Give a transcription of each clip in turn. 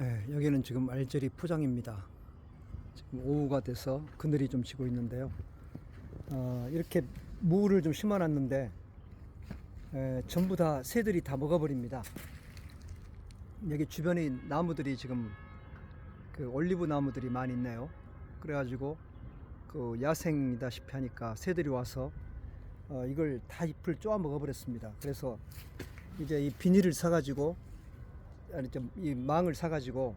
예, 여기는 지금 알제리 포장입니다. 지금 오후가 돼서 그늘이 좀 지고 있는데요. 어, 이렇게 무를 좀 심어놨는데 에, 전부 다 새들이 다 먹어버립니다. 여기 주변에 나무들이 지금 그 올리브 나무들이 많이 있네요. 그래가지고 그 야생이다시피 하니까 새들이 와서 어, 이걸 다 잎을 쪼아 먹어버렸습니다. 그래서 이제 이 비닐을 사가지고 아니 좀 이 망을 사가지고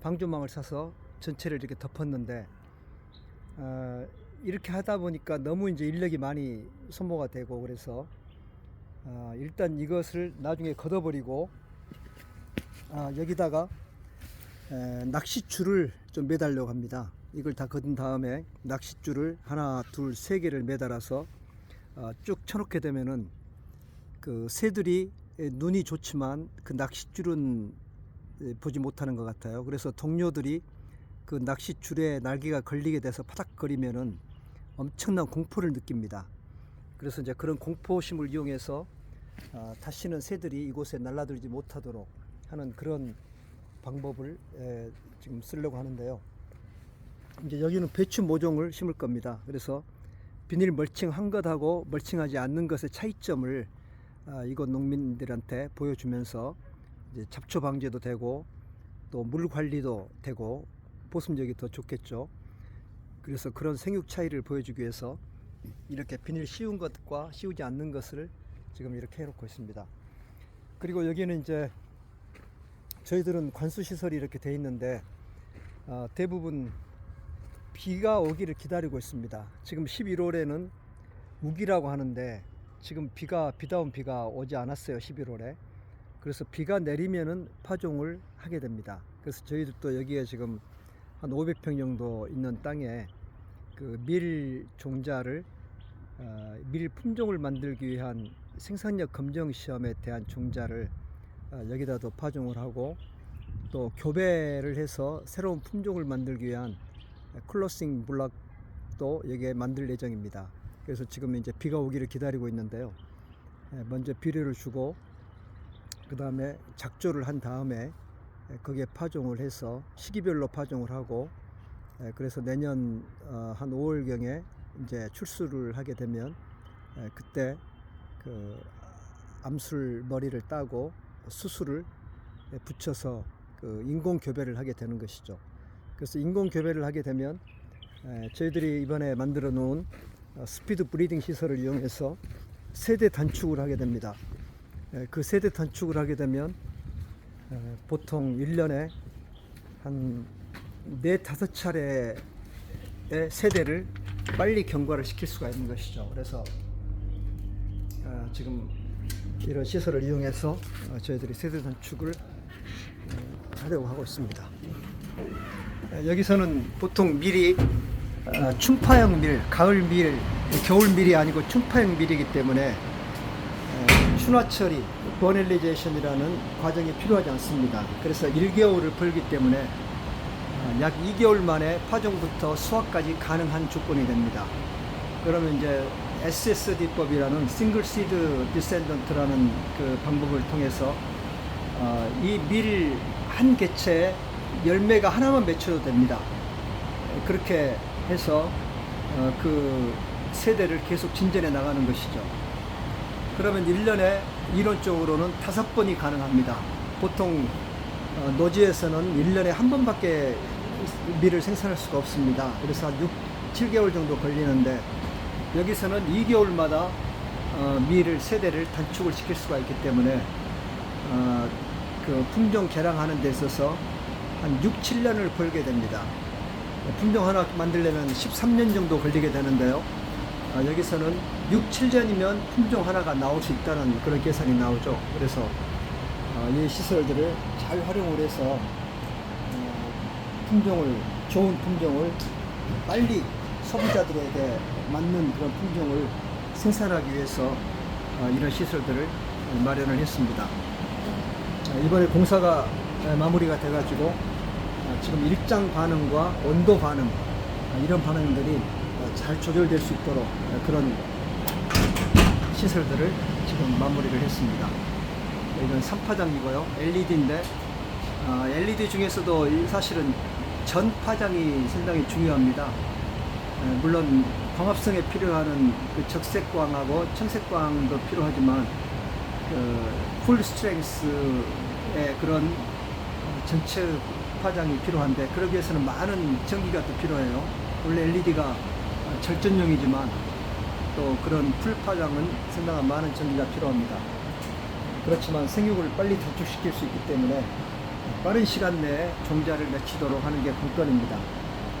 방조망을 사서 전체를 이렇게 덮었는데 어, 이렇게 하다 보니까 너무 이제 인력이 많이 소모가 되고 그래서 어, 일단 이것을 나중에 걷어버리고 아, 여기다가 에, 낚싯줄을 좀 매달려고 합니다. 이걸 다 걷은 다음에 낚싯줄을 하나, 둘, 세 개를 매달아서 어, 쭉 쳐놓게 되면은 그 새들이 에, 눈이 좋지만 그 낚싯줄은 에, 보지 못하는 것 같아요. 그래서 동료들이 그 낚싯줄에 날개가 걸리게 돼서 파닥거리면은 엄청난 공포를 느낍니다. 그래서 이제 그런 공포심을 이용해서 아, 다시는 새들이 이곳에 날아들지 못하도록 하는 그런 방법을 에, 지금 쓰려고 하는데요. 이제 여기는 배추 모종을 심을 겁니다. 그래서 비닐 멀칭한 것하고 멀칭하지 않는 것의 차이점을 아, 이곳 농민들한테 보여주면서 잡초 방제도 되고 또 물 관리도 되고 보습력이 더 좋겠죠. 그래서 그런 생육 차이를 보여주기 위해서 이렇게 비닐 씌운 것과 씌우지 않는 것을 지금 이렇게 해놓고 있습니다. 그리고 여기는 이제 저희들은 관수 시설이 이렇게 돼 있는데 어, 대부분 비가 오기를 기다리고 있습니다. 지금 11월에는 우기라고 하는데 지금 비가 비다운 비가 오지 않았어요. 11월에. 그래서 비가 내리면은 파종을 하게 됩니다. 그래서 저희들도 여기에 지금 한 500평 정도 있는 땅에 그 밀 종자를 어, 밀 품종을 만들기 위한 생산력 검정 시험에 대한 종자를 어, 여기다도 파종을 하고 또 교배를 해서 새로운 품종을 만들기 위한 클로싱 블락도 여기에 만들 예정입니다. 그래서 지금 이제 비가 오기를 기다리고 있는데요. 예, 먼저 비료를 주고 그 다음에 작조를 한 다음에 예, 거기에 파종을 해서 시기별로 파종을 하고 예, 그래서 내년 어, 한 5월경에 이제 출수를 하게 되면 예, 그때 그 암술 머리를 따고 수술을 예, 붙여서 그 인공 교배를 하게 되는 것이죠. 그래서 인공 교배를 하게 되면 에, 저희들이 이번에 만들어 놓은 어, 스피드 브리딩 시설을 이용해서 세대 단축을 하게 됩니다. 에, 그 세대 단축을 하게 되면 에, 보통 1년에 한네 다섯 차례의 세대를 빨리 경과를 시킬 수가 있는 것이죠. 그래서 어, 지금 이런 시설을 이용해서 어, 저희들이 세대 단축을 어, 하려고 하고 있습니다. 어, 여기서는 보통 밀이 어, 춘파형 밀, 가을 밀, 겨울 밀이 아니고 춘파형 밀이기 때문에 어, 춘화 처리, 버넬리제이션이라는 과정이 필요하지 않습니다. 그래서 1개월을 벌기 때문에 어, 약 2개월 만에 파종부터 수확까지 가능한 조건이 됩니다. 그러면 이제 SSD법이라는 싱글 시드 디센던트라는 그 방법을 통해서 어, 이밀 한 개체에 열매가 하나만 맺혀도 됩니다. 그렇게 해서 어, 그 세대를 계속 진전해 나가는 것이죠. 그러면 1년에 이론적으로는 다섯 번이 가능합니다. 보통 어, 노지에서는 1년에 한 번밖에 밀을 생산할 수가 없습니다. 그래서 한 6, 7개월 정도 걸리는데 여기서는 2개월마다 어, 밀을 세대를 단축을 시킬 수가 있기 때문에 어, 그 품종 개량하는 데 있어서 한 6, 7년을 걸게 됩니다. 품종 하나 만들려면 13년 정도 걸리게 되는데요. 아, 여기서는 6, 7년이면 품종 하나가 나올 수 있다는 그런 계산이 나오죠. 그래서 어, 이 시설들을 잘 활용을 해서 어, 품종을 좋은 품종을 빨리 소비자들에게 맞는 그런 품종을 생산하기 위해서 어, 이런 시설들을 마련을 했습니다. 어, 이번에 공사가 에, 마무리가 돼가지고 어, 지금 일장 반응과 온도 반응 어, 이런 반응들이 어, 잘 조절될 수 있도록 어, 그런 시설들을 지금 마무리를 했습니다. 이건 3파장이고요. LED인데 아, LED 중에서도 이- 사실은 전 파장이 상당히 중요합니다. 에, 물론 광합성에 필요한 그 적색광하고 청색광도 필요하지만 그 풀 스트렝스의 그런 어, 전체 파장이 필요한데 그러기 위해서는 많은 전기가 또 필요해요. 원래 LED가 절전용이지만 또 그런 풀 파장은 상당한 많은 전기가 필요합니다. 그렇지만 생육을 빨리 단축시킬 수 있기 때문에 빠른 시간 내에 종자를 맺히도록 하는 게 관건입니다.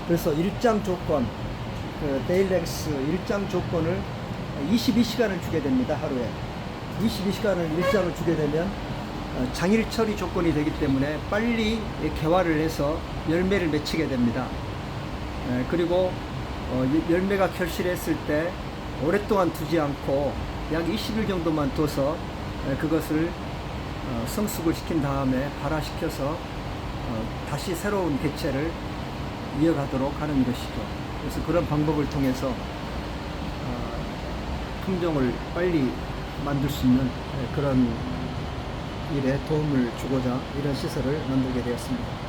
그래서 일장 조건, 그 데일렉스 일장 조건을 22시간을 주게 됩니다, 하루에. 22시간을 일장을 주게 되면 어, 장일 처리 조건이 되기 때문에 빨리 개화를 해서 열매를 맺히게 됩니다. 에, 그리고 어, 이 열매가 결실했을 때 오랫동안 두지 않고 약 20일 정도만 둬서 에, 그것을 어, 성숙을 시킨 다음에 발화시켜서 어, 다시 새로운 개체를 이어가도록 하는 것이죠. 그래서 그런 방법을 통해서 어, 품종을 빨리 만들 수 있는 에, 그런 일에 도움을 주고자 이런 시설을 만들게 되었습니다.